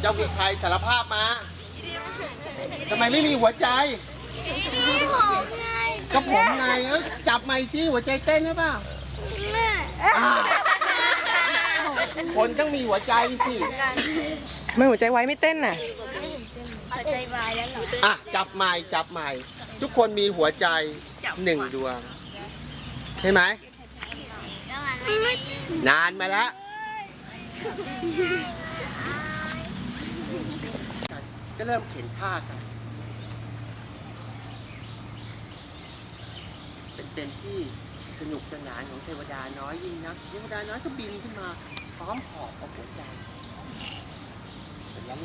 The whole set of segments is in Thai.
เจ้าคือใครสารภาพมาทำไมไม่มีหัวใจพี่ผมไงก็ผมไงเอ้ยจับไมค์ที่หัวใจเต้นหรือเปล่าแม่อ้าวคนต้องมีหัวใจสิไม่หัวใจไว้ไม่เต้นน่ะหัวใจวายแล้วเหรออะจับไมค์จับไมค์ทุกคนมีหัวใจหนึ่งดวงใช่ไหมก็มันไม่ได้นานมาแล้ว ก็เริ่มเข็นฆ่ากัน เป็นเต็มที่สนุกสนานของเทวดาน้อยยิ่งนัก เทวดาน้อยก็บินขึ้นมาพร้อมหอบเอาหัวใจ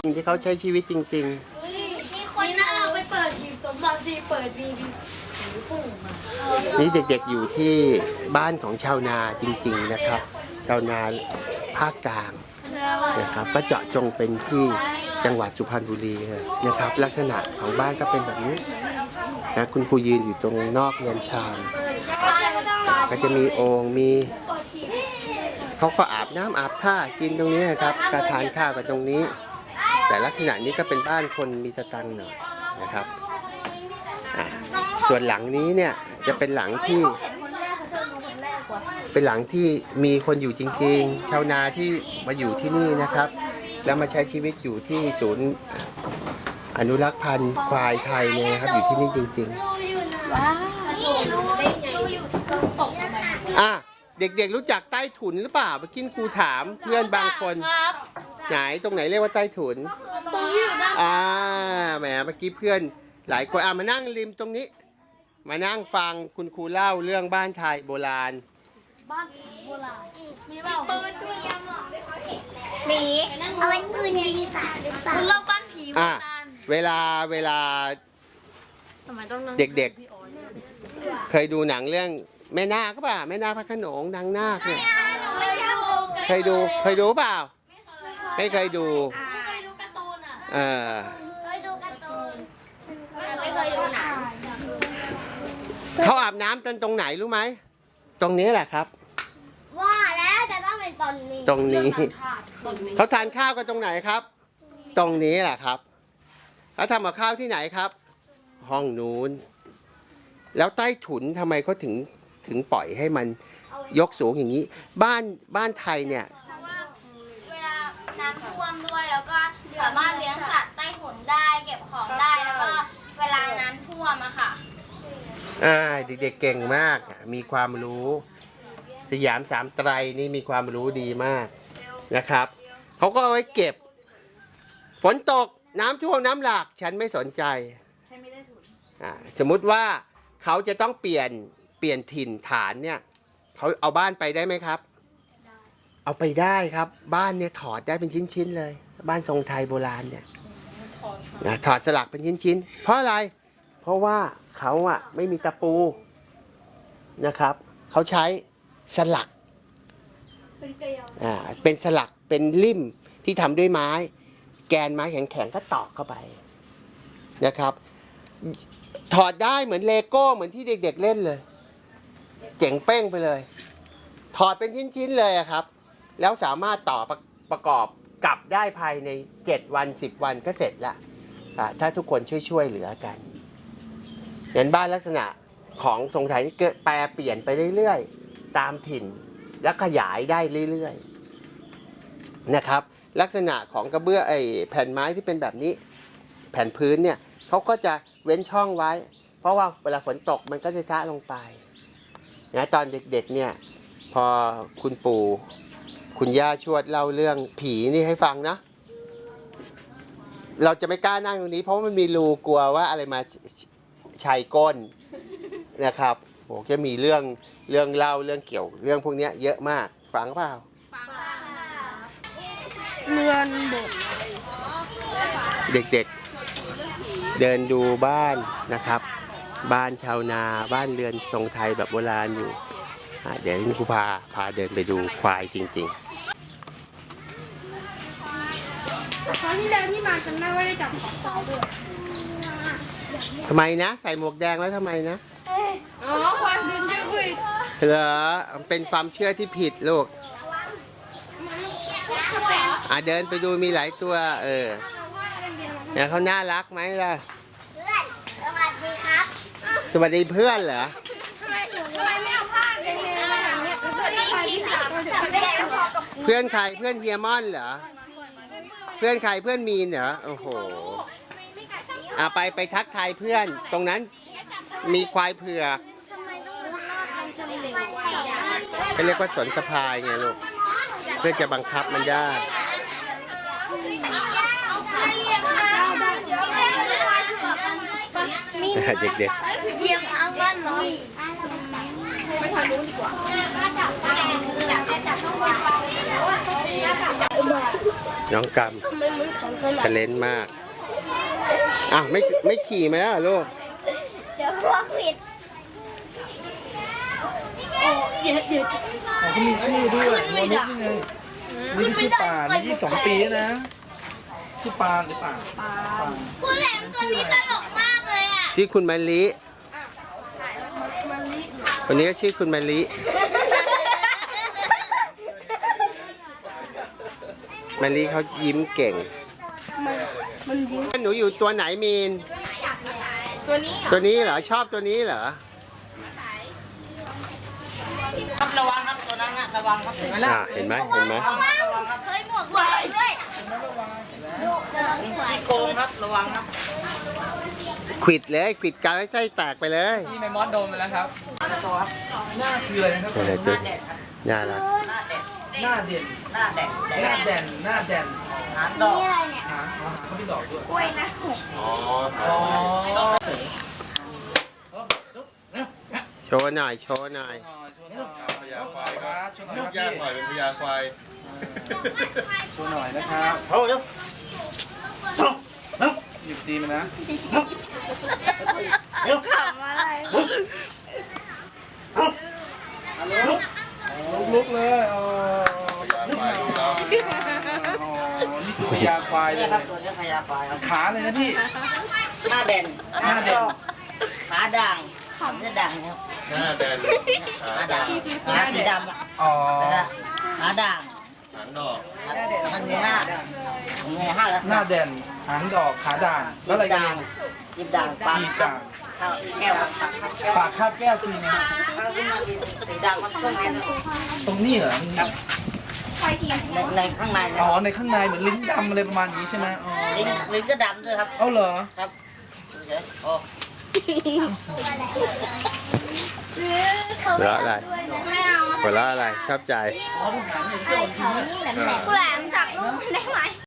สิ่งที่เขาใช้ชีวิตจริงมีคนน่าเอาไปเปิดบีบสมบัติสิเปิดบีบผีปุ่งมาๆนี่เด็กๆอยู่ที่บ้านของชาวนาจริง ๆนะครับ ชาวนาภาคกลางนะครับ ก็เจาะจงเป็นที่ จังหวัดสุพรรณบุรีนะครับ ลักษณะของบ้านก็เป็นแบบนี้นะคุณครูยืนอยู่ตรงนอกเรือนชานก็จะมีโอ่งมีเขาก็อาบน้ำอาบท่ากินตรงนี้นะครับก็ทานข้าวกันตรงนี้ แต่ลักษณะนี้ก็เป็นบ้านคนมีสตังค์หน่อยนะครับ ส่วนหลังนี้เนี่ยจะเป็นหลังที่ เป็นหลังที่มีคนอยู่จริง ๆ ชาวนาที่มาอยู่ที่นี่นะครับ แล้วมาใช้ชีวิตอยู่ที่ศูนย์อนุรักษ์พันธุ์ควายไทยเนี่ยนะครับ อยู่ที่นี่จริง ว้าวนี่รู้ได้ไงอยู่ตกทำไมๆอะ เด็กๆรู้จักใต้ถุนหรือเปล่าเมื่อกี้ครูถามเพื่อนบางคน ครับ ไหนตรงไหนเรียกว่าใต้ถุน ตรงที่อยู่ด้านอ่าแหมเมื่อกี้เพื่อนหลายคนอะมานั่งริมตรงนี้ มานั่งฟังคุณครูเล่าเรื่องบ้านไทยโบราณ บ้านโบราณมีเปล่าปืนด้วยหมี เอาไว้ปืนยิงสัตว์หรือเปล่าคุณเล่าบ้านผีโบอะราณเวลาเวลา ทำไมต้องนั่งเด็กๆเคยดูหนังเรื่องแม่นาคก็ป่ะแม่นาคพระโขนงนางนาคเนี่ยไม่ใช่วงเคยดูเคยดูเปล่า ไม่เคยดู ไม่เคยดูการ์ตูนอะเออเคยดูการ์ตูนแต่ไม่เคยดูหนังเขาอาบน้ำกันตรงไหนรู้ไหม ตรงนี้แหละครับ ว่าแล้วแต่ต้องเป็นตอนนี้ ตรงนี้เขา ทานข้าวกันตรงไหนครับ ตรงนี้แหละครับแล้วทำกับข้าวที่ไหนครับ ห้องนู้น แล้วใต้ถุนทำไมเขาถึงถึงปล่อยให้มันยกสูงอย่างนี้ บ้านบ้านไทยเนี่ย เพราะว่าเวลาน้ำท่วมด้วยแล้วก็สามารถเลี้ยงสัตว์ใต้ถุนได้เก็บของได้แล้วก็เวลาน้ำท่วมอะค่ะ อ่าเด็กๆเก่งมากอะมีความรู้ สยามสามไตรนี่มีความรู้ดีมาก นะครับเขาก็เอาไว้เก็บ ฝนตกน้ำท่วมน้ำหลากฉันไม่สนใจอ่าสมมุติว่าเขาจะต้องเปลี่ยนเปลี่ยนถิ่นฐานเนี่ยเขาเอาบ้านไปได้ไหมครับเอาไปได้ครับ บ้านเนี่ยถอดได้เป็นชิ้นๆเลย บ้านทรงไทยโบราณเนี่ยนะถอดสลักเป็นชิ้นๆ เพราะอะไร เพราะว่าเขาอะไม่มีตะปูนะครับ เขาใช้สลัก อ่าเป็นสลักเป็นลิ่มที่ทำด้วยไม้ แกนไม้แข็งๆก็ตอกเข้าไปนะครับ ถอดได้เหมือนเลโก้เหมือนที่เด็กๆเล่นเลย เจ๋งเป้งไปเลย ถอดเป็นชิ้นๆเลยอะครับ แล้วสามารถต่อประประกอบกลับได้ภายใน 7 วัน 10 วันก็เสร็จละอ่าถ้าทุกคนช่วยๆเหลือกันเห็นบ้านลักษณะของทรงไทยที่เกิดแปรเปลี่ยนไปเรื่อยๆ ตามถิ่น และขยายได้เรื่อยๆนะครับ ลักษณะของกระเบื้องไอ้แผ่นไม้ที่เป็นแบบนี้ แผ่นพื้นเนี่ยเขาก็จะเว้นช่องไว้ เพราะว่าเวลาฝนตกมันก็จะซะลงไปนะตอนเด็กๆเนี่ยพอคุณปู่คุณย่าชวดเล่าเรื่องผีนี่ให้ฟังนะ เราจะไม่กล้านั่งตรงนี้ เพราะมันมีรูกลัวว่าอะไรมาชัยก้นนะครับ โหจะมีเรื่องเรื่องเล่าเรื่องเกี่ยวเรื่องพวกเนี้ยเยอะมากฟังเปล่าเรือนบกเด็กๆ เดินดูบ้านนะครับ บ้านชาวนาบ้านเรือนทรงไทยแบบโบราณอยู่อะเดี๋ยวนี่ครูพาพาเดินไปดูควายจริงครั้งที่แล้วที่มาจำได้ว่าได้จับของเขาด้วยๆทำไมนะ ใส่หมวกแดงแล้วทำไมนะ อ๋อความดึงจะคุยเหรอเป็นความเชื่อที่ผิดลูกคือเป็นอะเดินไปดูมีหลายตัว เออเนี่ยเขาน่ารักไหมล่ะ เพื่อนสวัสดีครับสวัสดีเพื่อนเหรอทำไมไม่เอาผ้าเกงในมาแบบนี้สวัสดีพี่สาวแกพอกับเพื่อนใครเพื่อนเฮียมอนเหรอ เพื่อนใครเพื่อนมีนเหรอ โอ้โห ไม่กัดนิ้วอะไปไปทักทายเพื่อน ตรงนั้น มีควายเผือกทำไมต้องรอดมันจะมีเขาเรียกว่าสนสะพายไงลูก เพื่อจะบังคับมันได้เด็กเพียงเอาบ้านน้อยไม่ทันรู้ดีกว่าจับจับจับต้องวางๆน้องกำทะเลนมาก อ้าวไม่ไม่ขี่มาแล้วเหรอลูก เดี๋ยวพวกผิดโอ้เดี๋ยวเดี๋ยวเขามีชื่อด้วยโมนิกนี่ไงนี่ชื่อปานนี่ยี่สองปีแล้วนะชื่อปานหรือปานปานคุณแหลมตัวนี้ตลกมากเลยอะ ชื่อคุณมาลิคนนี้ก็ชื่อคุณมาลิมาลิเขายิ้มเก่งหนูอยู่ตัวไหนมีน ตัวนี้ตัวนี้เหรอชอบตัวนี้เหรอครับระวังครับตัวนั้นนะระวังครับอ่าเห็นไหมเห็นไหมเฮ้ยหมวกใหญ่ด้วยดูเดินสวยโกงครับระวังครับขวิดเลยขวิดกาวให้ไส้แตกไปเลยนี่แมมมอสโดนไปแล้วครับหน้าคืออะไรนะครับ อะไรตัวน่ารักหน้าเด็ดหน้าเด่นหน้าเด็ดหน้าเด่นหน้าเด่น หางดอกนี่อะไรเนี่ยหาหาเขาไม่ดอกด้วยกล้วยนะอ๋ออ๋อโชว์หน่อยโชว์หน่อยพยาควายครับโชว์หน่อยพยาคหน่รัอบยเป็นพยาควายโชว์หน่อยนะครับโอ้เร็วหยิบตีมันนะเร็วลุกเลยอ๋อ พยาควายเลนี่ยครับตัวนี้พยาควายครับขาเลยนะพี่ หน้าเด่นหน้าเด่นขาด่างขาจะด่างนะครับหน้าแดนขาด่างขาสีดำอะอ๋อขาด่างหางดอกมันมีห้ามันมีห้าแล้วหน้าเด่นหางดอกขาด่างแล้วอะไรกันด่างอีกยิบด่างปากปีกด่างแก้วปากคาบแก้วคือไงสีด่างมันช่วงนี้นะตรงนี้เหรอ ไฟเทียมในในข้างในนะอ๋อในข้างในเหมือนลิ้นดำอะไรประมาณนี้ใช่ไหมอ๋อลิ้นลิ้นก็ดำด้วยครับ เอาเหรอครับเดี๋ยวโอ้หัวเราะอะไรไม่เอาหัวเราะอะไรชอบใจคุณแหลมจับลูกมันได้ไหม